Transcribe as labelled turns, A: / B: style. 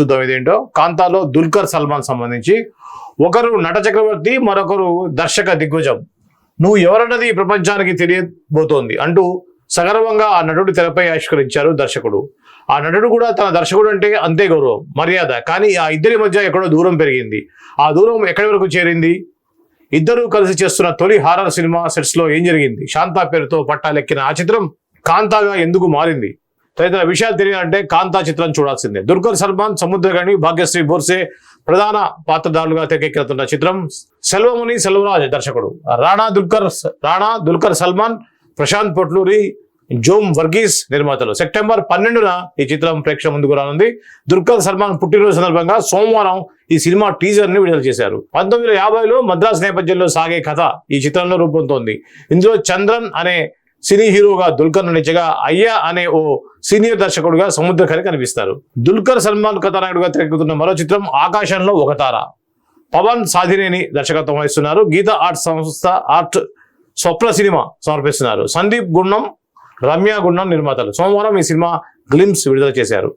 A: చూద్దాం ఇదేంటో. కాంతాలో దుల్కర్ సల్మాన్ సంబంధించి. ఒకరు నట చక్రవర్తి మరొకరు దర్శక దిగ్గజం. నువ్వు ఎవరన్నది ఈ ప్రపంచానికి తెలియబోతోంది అంటూ సగర్వంగా ఆ నటుడు తెరపై ఆవిష్కరించారు దర్శకుడు. ఆ నటుడు కూడా తన దర్శకుడు అంటే అంతే గౌరవం మర్యాద. కానీ ఆ ఇద్దరి మధ్య ఎక్కడో దూరం పెరిగింది. ఆ దూరం ఎక్కడి వరకు చేరింది? ఇద్దరూ కలిసి చేస్తున్న తొలి హారర్ సినిమా సెట్స్లో ఏం జరిగింది? శాంతా పేరుతో పట్టాలెక్కిన ఆ చిత్రం కాంతాగా ఎందుకు మారింది? తదితర విషయాలు తెలియాలంటే కాంతా చిత్రం చూడాల్సిందే. దుర్గర్ సల్మాన్ సముద్రగణి భాగ్యశ్రీ బోర్సే ప్రధాన పాత్రధారులుగా తెరకెక్కుతున్న చిత్రం సెల్వముని సెల్వరాజ్ దర్శకుడు. రాణా దుల్కర్ రాణా దుల్కర్ సల్మాన్ ప్రశాంత్ పొట్లూరి జోమ్ వర్గీస్ నిర్మాతలు. సెప్టెంబర్ పన్నెండున ఈ చిత్రం ప్రేక్షకుల ముందుకు రానుంది. దుల్కర్ సల్మాన్ పుట్టినరోజు సందర్భంగా సోమవారం ఈ సినిమా టీజర్ని విడుదల చేశారు. పంతొమ్మిది వందల యాభైలో మద్రాస్ నేపథ్యంలో సాగే కథ ఈ చిత్రంలో రూపొందుతోంది. ఇందులో చంద్రన్ అనే సినీ హీరోగా దుల్కర్ నటించగా అయ్యా అనే ఓ సీనియర్ దర్శకుడుగా సముద్రఖని కనిపిస్తారు. దుల్కర్ సల్మాన్ కథానాయుడుగా తెరకెక్కుతున్న మరో చిత్రం ఆకాశంలో ఒక తార. పవన్ సాధినేని దర్శకత్వం వహిస్తున్నారు. గీత ఆర్ట్ సంస్థ ఆర్ట్ స్వప్న సినిమా సమర్పిస్తున్నారు. సందీప్ గుండం రమ్య గుండం నిర్మాతలు. సోమవారం ఈ సినిమా గ్లిమ్స్ విడుదల చేశారు.